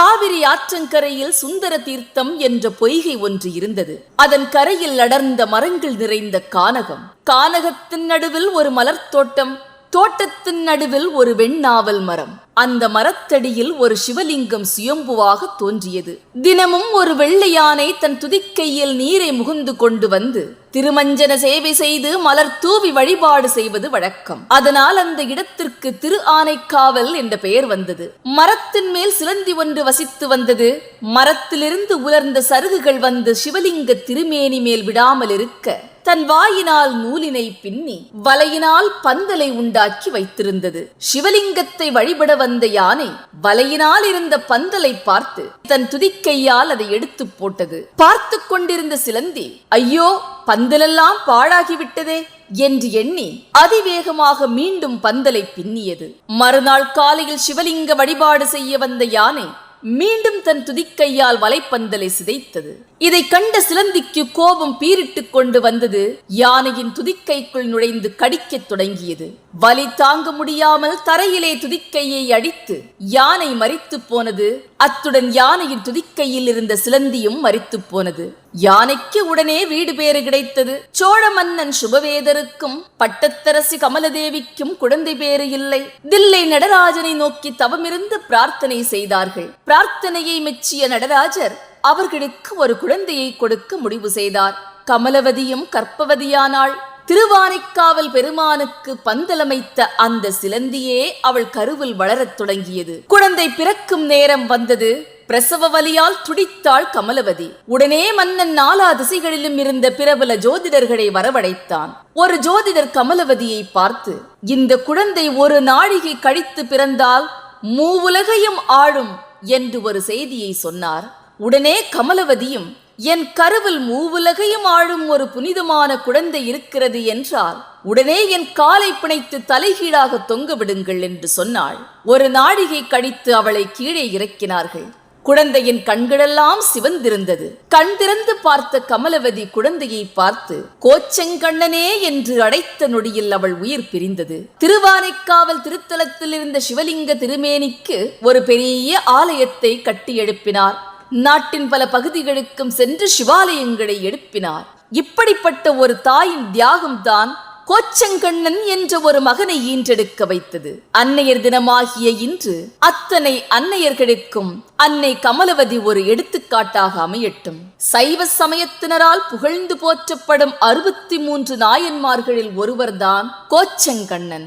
காவிரி ஆற்றங்கரையில் சுந்தர தீர்த்தம் என்ற பொய்கை ஒன்று இருந்தது. அதன் கரையில் அடர்ந்த மரங்கள் நிறைந்த கானகம். கானகத்தின் நடுவில் ஒரு மலர் தோட்டம் தோட்டத்தின் நடுவில் ஒரு வெண்ணாவல் மரம். அந்த மரத்தடியில் ஒரு சிவலிங்கம் சுயம்புவாக தோன்றியது. தினமும் ஒரு வெள்ளை யானை தன் துதிக்கையில் நீரை முகுந்து கொண்டு வந்து திருமஞ்சன சேவை செய்து மலர் தூவி வழிபாடு செய்வது வழக்கம். அதனால் அந்த இடத்திற்கு திரு ஆனைக்காவல் என்ற பெயர் வந்தது. மரத்தின் மேல் சிலந்தி ஒன்று வசித்து வந்தது. மரத்திலிருந்து உலர்ந்த சருகுகள் வந்து சிவலிங்க திருமேனி மேல் விடாமல் இருக்க தன் வாயினால் நூலினை பின்னி வலையினால் பந்தலை உண்டாக்கி வைத்திருந்தது. சிவலிங்கத்தை வழிபட வந்த யானை வலையினால் இருந்த பந்தலை பார்த்து தன் துதிக்கையால் அதை எடுத்து போட்டது. பார்த்து கொண்டிருந்த சிலந்தி ஐயோ பந்தலெல்லாம் பாழாகிவிட்டதே என்று எண்ணி அதிவேகமாக மீண்டும் பந்தலை பின்னியது. மறுநாள் காலையில் சிவலிங்க வழிபாடு செய்ய வந்த யானை மீண்டும் தன் துதிக்கையால் வலைப்பந்தலை சிதைத்தது. இதை கண்ட சிலந்திக்கு கோபம் பீரிட்டுக் கொண்டு வந்தது. யானையின் துதிக்கைக்குள் நுழைந்து கடிக்கத் தொடங்கியது. வலி தாங்க முடியாமல் தரையிலே துதிக்கையை அடித்து யானை மறித்து போனது. அத்துடன் யானையின் துதிக்கையில் இருந்த சிலந்தியும் மறித்து போனது. யானைக்கு உடனே வீடு பேறு கிடைத்தது. சோழ மன்னன் சுபவேதருக்கும் பட்டத்தரசி கமலதேவிக்கும் குழந்தை பேறு இல்லை. தில்லை நடராஜனை நோக்கி தவமிருந்து பிரார்த்தனை செய்தார்கள். பிரார்த்தனையை மெச்சிய நடராஜர் அவர்களுக்கு ஒரு குழந்தையை கொடுக்க முடிவு செய்தார். கமலவதியும் கற்பவதியானாள். திருவானைக்காவல் பெருமானுக்கு பந்தலமைத்த அந்த சிலந்தியே அவள் கருவில் வளரத் தொடங்கியது. குழந்தை பிறக்கும் நேரம் வந்தது. பிரசவ வலியால் துடித்தாள் கமலவதி. உடனே மன்னன் நாலா திசைகளிலும் இருந்த பிரபல ஜோதிடர்களை வரவழைத்தான். ஒரு ஜோதிடர் கமலவதியை பார்த்து இந்த குழந்தை ஒரு நாழிகை கழித்து பிறந்தால் மூவுலகையும் ஆளும். என்று ஒரு செய்தியை சொன்னார். உடனே கமலவதியும் என் கருவில் மூவுலகையும் ஆழும் ஒரு புனிதமான குழந்தை இருக்கிறது என்றால் உடனே என் காலை பிணைத்து தலைகீழாக தொங்க விடுங்கள் என்று சொன்னாள். ஒரு நாழிகை கழித்து அவளை கீழே இறக்கினார்கள். குழந்தையின் கண்களெல்லாம் சிவந்திருந்தது. கண் திறந்து பார்த்த கமலவதி குழந்தையை பார்த்து கோச்செங்கண்ணனே என்று அடைத்த நொடியில் அவள் உயிர் பிரிந்தது. திருவானைக்காவல் திருத்தலத்தில் இருந்த சிவலிங்க திருமேனிக்கு ஒரு பெரிய ஆலயத்தை கட்டி எழுப்பினார். நாட்டின் பல பகுதிகளுக்கும் சென்று சிவாலயங்களை எழுப்பினார். இப்படிப்பட்ட ஒரு தாயின் தியாகம்தான் கோச்சங்கண்ணன் என்ற ஒரு மகனை ஈன்றெடுக்க வைத்தது. அன்னையர் தினமாகிய இன்று அத்தனை அன்னையர்களுக்கும் அன்னை கமலவதி ஒரு எடுத்துக்காட்டாக அமையட்டும். சைவ சமயத்தினரால் புகழ்ந்து போற்றப்படும் அறுபத்தி மூன்று நாயன்மார்களில் ஒருவர்தான் கோச்சங்கண்ணன்.